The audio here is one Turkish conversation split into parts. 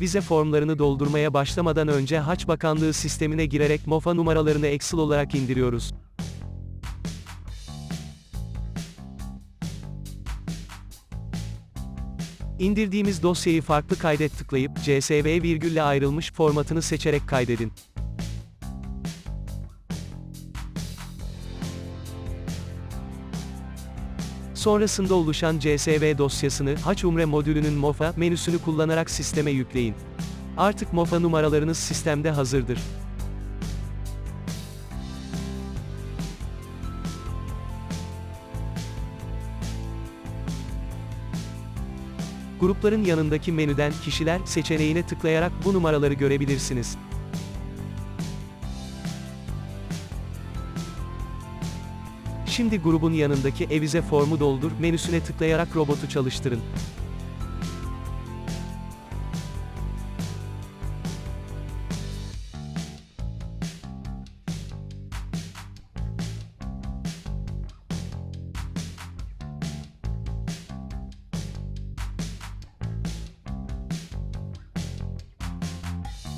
Vize formlarını doldurmaya başlamadan önce Haç Bakanlığı sistemine girerek MOFA numaralarını Excel olarak indiriyoruz. İndirdiğimiz dosyayı farklı kaydet tıklayıp CSV virgülle ayrılmış formatını seçerek kaydedin. Sonrasında oluşan CSV dosyasını Haç Umre modülünün MOFA menüsünü kullanarak sisteme yükleyin. Artık MOFA numaralarınız sistemde hazırdır. Grupların yanındaki menüden Kişiler seçeneğine tıklayarak bu numaraları görebilirsiniz. Şimdi grubun yanındaki Evize formu doldur menüsüne tıklayarak robotu çalıştırın.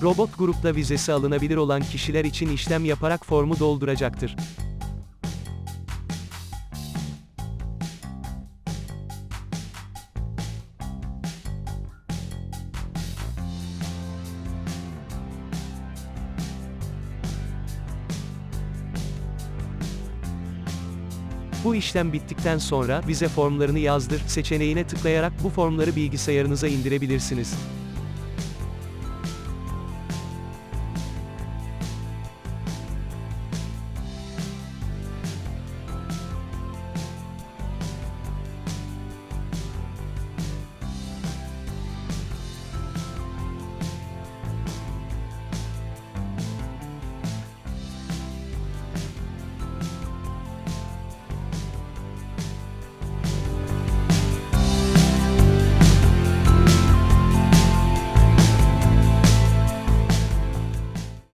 Robot grupta vizesi alınabilir olan kişiler için işlem yaparak formu dolduracaktır. Bu işlem bittikten sonra vize formlarını yazdır seçeneğine tıklayarak bu formları bilgisayarınıza indirebilirsiniz.